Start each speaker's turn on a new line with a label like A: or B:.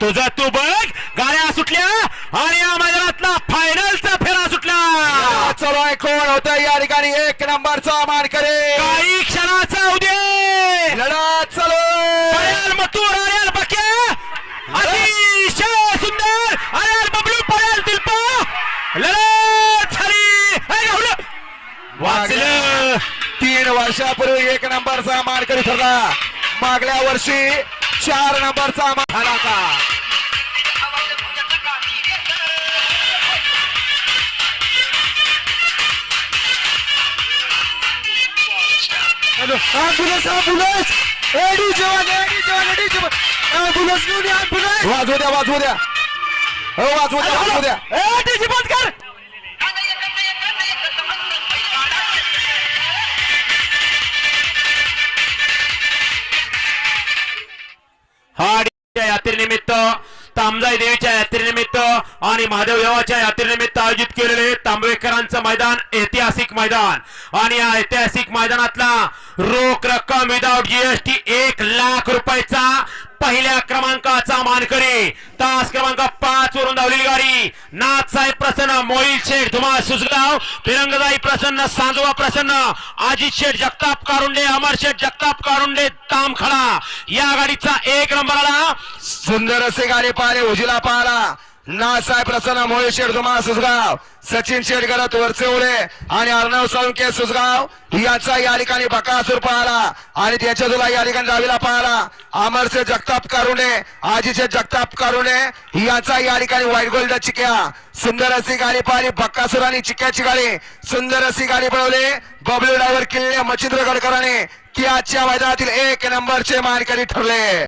A: तुझं तू बघ गाड्या सुटल्या आणि या मैदानातला फायनलचा फेरा सुटला.
B: चलो कोण होत या ठिकाणी. एक नंबरचा मानकरी.
A: काही क्षणाचा उदय.
B: लढत चलो
A: पळेल मथुर आर्यल बके. अतिशय सुंदर आर्यल बबलू पळेल दिलपा. लढत झाली. वाचलं.
B: तीन वर्षापूर्वी एक नंबरचा मानकरी ठरला. मागल्या वर्षी चार नंबरचा मान झाला का
C: ॲम्ब्युलन्स ॲम्ब्युलन्स एडी जवान एडी जवान एडी जवान ॲम्ब्युलन्स घेऊन ॲम्ब्युलन्स
B: वाजवू द्या वाजवू द्या. हो वाजवू द्या वाजवू द्या.
A: ए, डीजे बंद कर! हाडीच्या यात्रेनिमित्त तामजाई देवीच्या यात्रेनिमित्त आणि महादेव देवाच्या यात्रेनिमित्त आयोजित केलेले तांबवेकरांचं मैदान ऐतिहासिक मैदान. आणि या ऐतिहासिक मैदानातला रोख रक्कम विदाऊट जीएसटी एक लाख रुपयाचा पहिल्या क्रमांकाचा मानकरी. तास क्रमांक पाच वरून धावलेली गाडी. नाथसाहेब प्रसन्न मोहिल शेठ धुमाळ सुजगाव फिरंगजाई प्रसन्न सांजोबा प्रसन्न अजित शेठ जगताप कारुंडे अमर शेठ जगताप कारुंडे तामखडा. या गाडीचा एक नंबर आला.
B: सुंदर असे गाडी पाहिले उजिला पाहिला. नासाहेब प्रसन्न मोळे शेठ सुसगाव सचिन शेडगडत गरत वरचेवळे आणि अर्णव साळुंके सुसगाव याचा या ठिकाणी बकासूर पाहला आणि त्याच्या तुला या ठिकाणी डावीला पाहला अमरचे जगताप कारुणे आजीचे जगताप कारुणे याचा या ठिकाणी व्हाईट गोल्ड चिक्या. सुंदर अशी गाडी पाहिली बक्कासूर आणि चिक्याची गाडी. सुंदर अशी गाडी पळवली. बबलू डायव्हर किल्ले मच्छिंद्र गडकरांनी की आजच्या मैदानातील एक नंबरचे मानकरी ठरले.